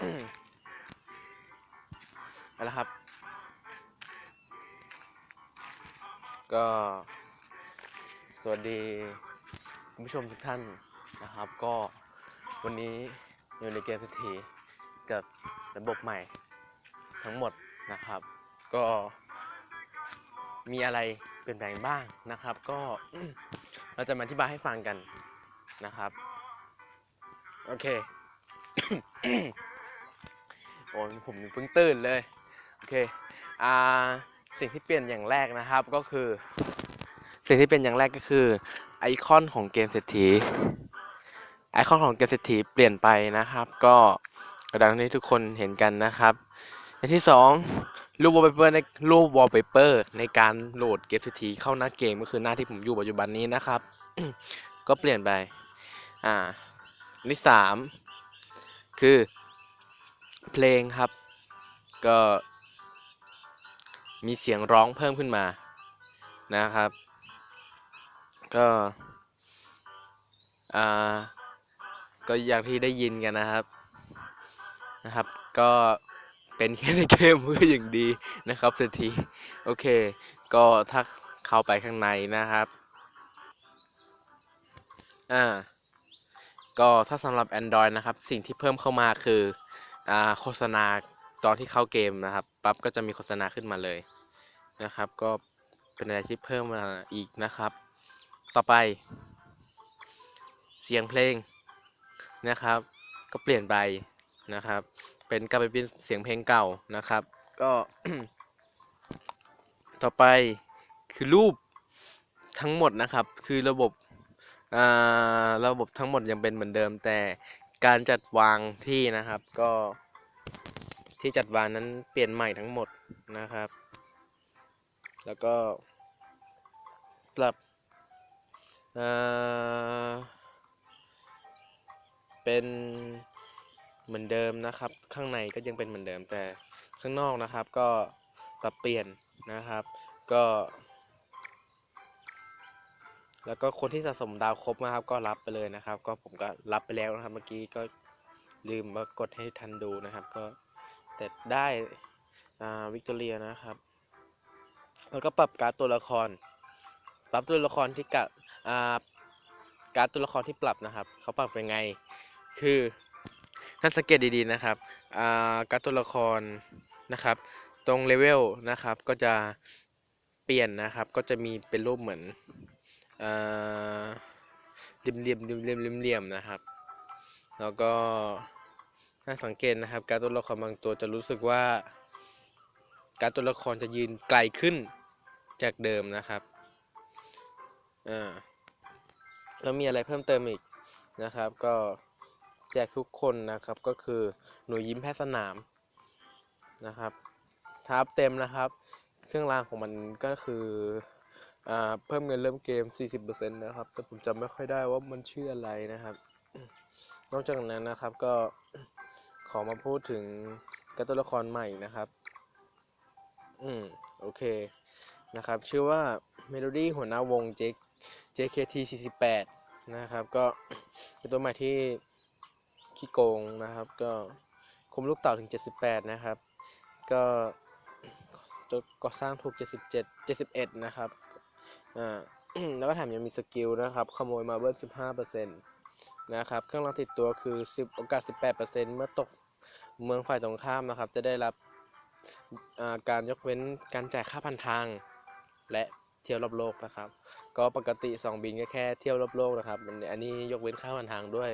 ไปแล้วครับ ก็ สวัสดีคุณผู้ชมทุกท่านนะครับ ก็วันนี้อยู่ในเกมสถีกับระบบใหม่ทั้งหมดนะครับ ก็มีอะไรเปลี่ยนแปลงบ้างนะครับ ก็เราจะมาอธิบายให้ฟังกันนะครับ โอเค โอ้ยผมเพิ่งตื่นเลย โอเค อ่า สิ่งที่เปลี่ยนอย่างแรกนะครับก็คือ สิ่งที่เป็นอย่างแรกก็คือ ไอคอนของเกมเศรษฐี ไอคอนของเกมเศรษฐีเปลี่ยนไปนะครับ ก็ดังที่ทุกคนเห็นกันนะครับอย่างที่สองรูปวอลเปเปอร์ในรูปวอลเปเปอร์ในการโหลดเกมเศรษฐีเข้าหน้าเกมก็คือหน้าที่ผมอยู่ปัจจุบันนี้นะครับ ก็เปลี่ยนไป อ่าอันที่สามคือ เพลงครับ ก็มีเสียงร้องเพิ่มขึ้นมานะครับ ก็อ่าก็อย่างที่ได้ยินกันนะครับนะครับ ก็เป็นแค่ในเกมก็อย่างดีนะครับเศรษฐีโอเค ก็ถ้าเข้าไปข้างในนะครับอ่าก็ถ้าสำหรับ Android นะครับ สิ่งที่เพิ่มเข้ามาคือ โฆษณาตอนที่เข้าเกมนะครับปั๊บก็จะมีโฆษณาขึ้นมาเลยนะครับ ก็เป็นอะไรที่เพิ่มมาอีกนะครับ ต่อไป เสียงเพลงนะครับ ก็เปลี่ยนไปนะครับ เป็นกลายไปเป็นเสียงเพลงเก่านะครับ ก็ต่อไปคือรูปทั้งหมดนะครับ คือระบบอ่าระบบทั้งหมดยังเป็นเหมือนเดิม แต่ การจัดวางที่นะครับก็ที่จัดวางนั้นเปลี่ยนใหม่ทั้งหมดนะครับ แล้วก็ปรับอ่าเป็นเหมือนเดิมนะครับ ข้างในก็ยังเป็นเหมือนเดิมแต่ข้างนอกนะครับก็ปรับเปลี่ยนนะครับ ก็ แล้วก็คนที่สะสมดาวครบนะครับ ก็รับไปเลยนะครับ ก็ผมก็รับไปแล้วนะครับ เมื่อกี้ก็ลืมมากดให้ทันดูนะครับ ก็แต่ได้วิกตอเรียนะครับ แล้วก็ปรับการตัวละคร ปรับตัวละครที่กะอ่าการตัวละครที่ปรับนะครับ เขาปรับเป็นไง คือถ้าสังเกตดีๆนะครับการตัวละครนะครับ ตรงเลเวลนะครับ ก็จะเปลี่ยนนะครับ ก็จะมีเป็นรูปเหมือน เหลี่ยมเหลี่ยมเหลี่ยมเหลี่ยมเหลี่ยมนะครับ แล้วก็ถ้าสังเกตนะครับการตัวละครบางตัวจะรู้สึกว่า การตัวละครจะยืนไกลขึ้นจากเดิมนะครับอ่าแล้วมีอะไรเพิ่มเติมอีกนะครับ ก็แจกทุกคนนะครับก็คือหนูยิ้มแพทย์สนามนะครับทับเต็มนะครับ เครื่องรางของมันก็คือ เพิ่มเงินเริ่มเกม 40%นะครับ แต่ผมจำไม่ค่อยได้ว่ามันชื่ออะไรนะครับ นอกจากนั้นนะครับก็ขอมาพูดถึงการตูนละครใหม่นะครับ อืม โอเค นะครับ ชื่อว่า Melody หัวหน้าวง J JKT 48นะครับ ก็เป็นตัวใหม่ที่ขี้โกงนะครับ ก็คุมลูกเต่าถึง 78 นะครับ ก็ก่อสร้างถูก77 71 นะครับ อ่าแล้วก็แถมยังมีสกิลนะครับ ขโมยมาเบิ้ล15%นต์นะครับ เครื่องรางติดตัวคือ10โอกาส18%เซ็นต์เมื่อตกเมืองฝ่ายตรงข้ามนะครับ จะได้รับการยกเว้นการจ่ายค่าพันทาง และเที่ยวรอบโลกนะครับ ก็ปกติ 2 บินก็แค่เที่ยวรอบโลกนะครับ อันอันนี้ยกเว้นค่าพันทางด้วย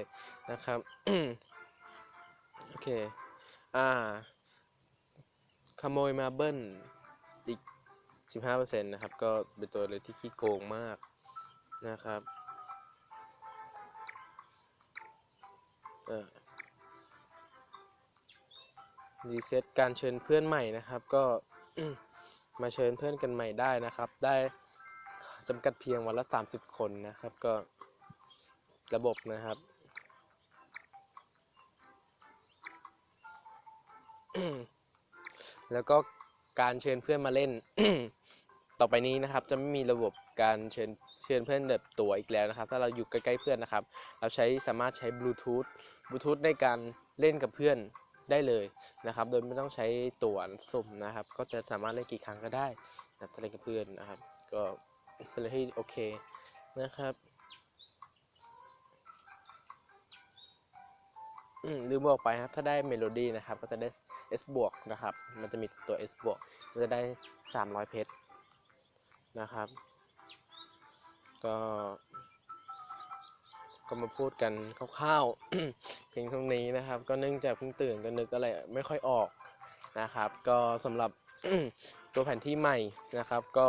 นะครับโอเค อ่า ขโมยมาเบิ้ลอีก 15%นะครับ ก็เป็นตัวเลยที่ขี้โกงมากนะครับรีเซ็ตการเชิญเพื่อนใหม่นะครับ ก็มาเชิญเพื่อนกันใหม่ได้นะครับ ได้จำกัดเพียงวันละ 30 คนนะครับ ก็ระบบนะครับแล้วก็การเชิญเพื่อนมาเล่น ต่อไปนี้นะครับจะไม่มีระบบการเชิญเชิญเพื่อนแบบตัวอีกแล้วนะครับ ถ้าเราอยู่ใกล้ๆเพื่อนนะครับ เราใช้สามารถใช้บลูทูธบลูทูธในการเล่นกับเพื่อนได้เลยนะครับ โดยไม่ต้องใช้ตัวสุ่มนะครับ ก็จะสามารถเล่นกี่ครั้งก็ได้นะถ้าเล่นกับเพื่อนนะครับ ก็เป็นอะไรที่โอเคนะครับลืมบอกไปครับ ถ้าได้เมโลดี้นะครับ ก็จะได้ S บวกนะครับ มันจะมีตัว S บวกมันจะได้ 300 เพชร นะครับ ก็ ก็มาพูดกันคร่าวๆเพียงเท่านี้นะครับ ก็เนื่องจากเพิ่งตื่นก็นึกอะไรไม่ค่อยออกนะครับ ก็สำหรับตัวแผนที่ใหม่นะครับ ก็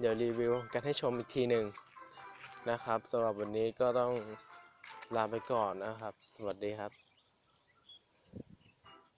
เดี๋ยวรีวิวกันให้ชมอีกทีหนึ่งนะครับสำหรับวันนี้ก็ต้องลาไปก่อนนะครับ สวัสดีครับ